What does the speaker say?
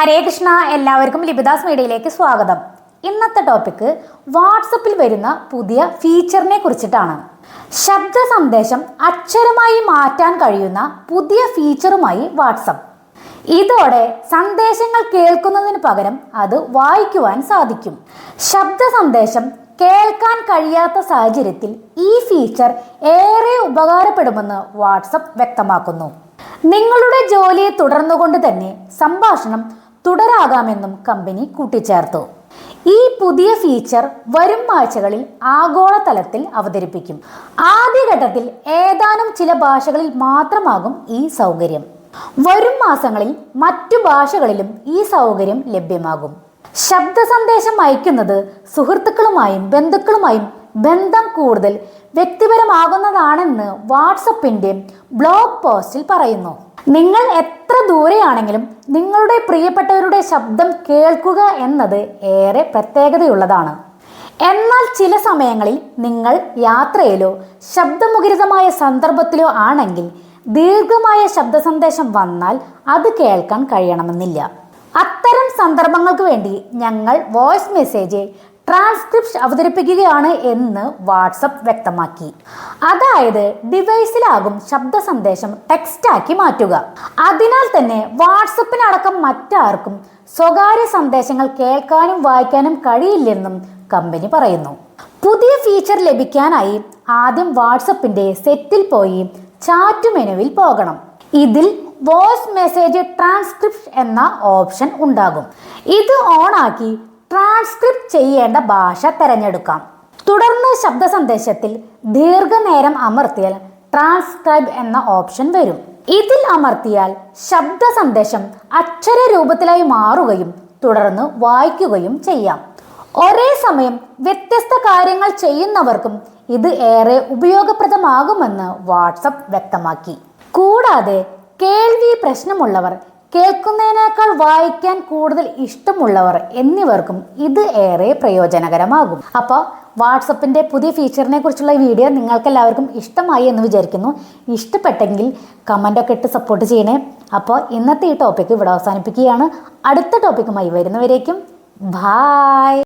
ഹരേ കൃഷ്ണ എല്ലാവർക്കും ലിപിദാസ് മീഡിയയിലേക്ക് സ്വാഗതം. ഇന്നത്തെ ടോപ്പിക്ക് വാട്സപ്പിൽ വരുന്ന പുതിയ ഫീച്ചറിനെ കുറിച്ചിട്ടാണ്. ശബ്ദ സന്ദേശം അക്ഷരമായി മാറ്റാൻ കഴിയുന്ന പുതിയ ഫീച്ചറുമായി വാട്സപ്പ്. ഇതോടെ സന്ദേശങ്ങൾ കേൾക്കുന്നതിന് പകരം അത് വായിക്കുവാൻ സാധിക്കും. ശബ്ദ സന്ദേശം കേൾക്കാൻ കഴിയാത്ത സാഹചര്യത്തിൽ ഈ ഫീച്ചർ ഏറെ ഉപകാരപ്പെടുമെന്ന് വാട്സപ്പ് വ്യക്തമാക്കുന്നു. നിങ്ങളുടെ ജോലിയെ തുടർന്നുകൊണ്ട് തന്നെ സംഭാഷണം തുടരാകാമെന്നും കമ്പനി കൂട്ടിച്ചേർത്തു. ഈ പുതിയ ഫീച്ചർ വരും ആഴ്ചകളിൽ ആഗോളതലത്തിൽ അവതരിപ്പിക്കും. ആദ്യഘട്ടത്തിൽ ഏതാനും ചില ഭാഷകളിൽ മാത്രമാകും ഈ സൗകര്യം. വരും മാസങ്ങളിൽ മറ്റു ഭാഷകളിലും ഈ സൗകര്യം ലഭ്യമാകും. ശബ്ദ സന്ദേശം അയക്കുന്നത് സുഹൃത്തുക്കളുമായും ബന്ധുക്കളുമായും ബന്ധം കൂടുതൽ വ്യക്തിപരമാകുന്നതാണെന്ന് വാട്സപ്പിന്റെ ബ്ലോഗ് പോസ്റ്റിൽ പറയുന്നു. നിങ്ങൾ എത്ര ദൂരെയാണെങ്കിലും നിങ്ങളുടെ പ്രിയപ്പെട്ടവരുടെ ശബ്ദം കേൾക്കുക എന്നത് ഏറെ പ്രത്യേകതയുള്ളതാണ്. എന്നാൽ ചില സമയങ്ങളിൽ നിങ്ങൾ യാത്രയിലോ ശബ്ദമുഖരിതമായ സന്ദർഭത്തിലോ ആണെങ്കിൽ ദീർഘമായ ശബ്ദ സന്ദേശം വന്നാൽ അത് കേൾക്കാൻ കഴിയണമെന്നില്ല. അത്തരം സന്ദർഭങ്ങൾക്ക് വേണ്ടി ഞങ്ങൾ വോയിസ് മെസ്സേജ് ട്രാൻസ്ക്രിപ്ഷൻ അവതരിപ്പിക്കുകയാണ് എന്ന് വാട്സപ്പ് വ്യക്തമാക്കി. അതായത് ഡിവൈസിലാകും ശബ്ദ സന്ദേശം ടെക്സ്റ്റാക്കി മാറ്റുക. അതിനാൽ തന്നെ വാട്സപ്പിനടക്കം മറ്റാർക്കും സ്വകാര്യ സന്ദേശങ്ങൾ കേൾക്കാനും വായിക്കാനും കഴിയില്ലെന്നും കമ്പനി പറയുന്നു. പുതിയ ഫീച്ചർ ലഭിക്കാനായി ആദ്യം വാട്സപ്പിന്റെ സെറ്റിൽ പോയി ചാറ്റ് മെനുവിൽ പോകണം. ഇതിൽ വോയിസ് മെസ്സേജ് ട്രാൻസ്ക്രിപ്റ്റ് എന്ന ഓപ്ഷൻ ഉണ്ടാകും. ഇത് ഓണാക്കി ട്രാൻസ്ക്രിപ്റ്റ് ചെയ്യേണ്ട ഭാഷ തിരഞ്ഞെടുക്കാം. തുടർന്ന് ശബ്ദ സന്ദേശത്തിൽ ദീർഘനേരം അമർത്തിയാൽ ട്രാൻസ്ക്രൈബ് എന്ന ഓപ്ഷൻ വരും. ഇതിൽ അമർത്തിയാൽ ശബ്ദ സന്ദേശം അക്ഷര രൂപത്തിലായി മാറുകയും തുടർന്ന് വായിക്കുകയും ചെയ്യാം. ഒരേ സമയം വ്യത്യസ്ത കാര്യങ്ങൾ ചെയ്യുന്നവർക്കും ഇത് ഏറെ ഉപയോഗപ്രദമാകുമെന്ന് വാട്സപ്പ് വ്യക്തമാക്കി. കൂടാതെ കേൾവി പ്രശ്നമുള്ളവർ കേൾക്കുന്നതിനേക്കാൾ വായിക്കാൻ കൂടുതൽ ഇഷ്ടമുള്ളവർ എന്നിവർക്കും ഇത് ഏറെ പ്രയോജനകരമാകും. അപ്പോൾ വാട്സപ്പിന്റെ പുതിയ ഫീച്ചറിനെ കുറിച്ചുള്ള വീഡിയോ നിങ്ങൾക്കെല്ലാവർക്കും ഇഷ്ടമായി എന്ന് വിചാരിക്കുന്നു. ഇഷ്ടപ്പെട്ടെങ്കിൽ കമന്റൊക്കെ ഇട്ട് സപ്പോർട്ട് ചെയ്യണേ. അപ്പോൾ ഇന്നത്തെ ഈ ടോപ്പിക്ക് ഇവിടെ അവസാനിപ്പിക്കുകയാണ്. അടുത്ത ടോപ്പിക്കുമായി വരുന്നവരേക്കും ബായ്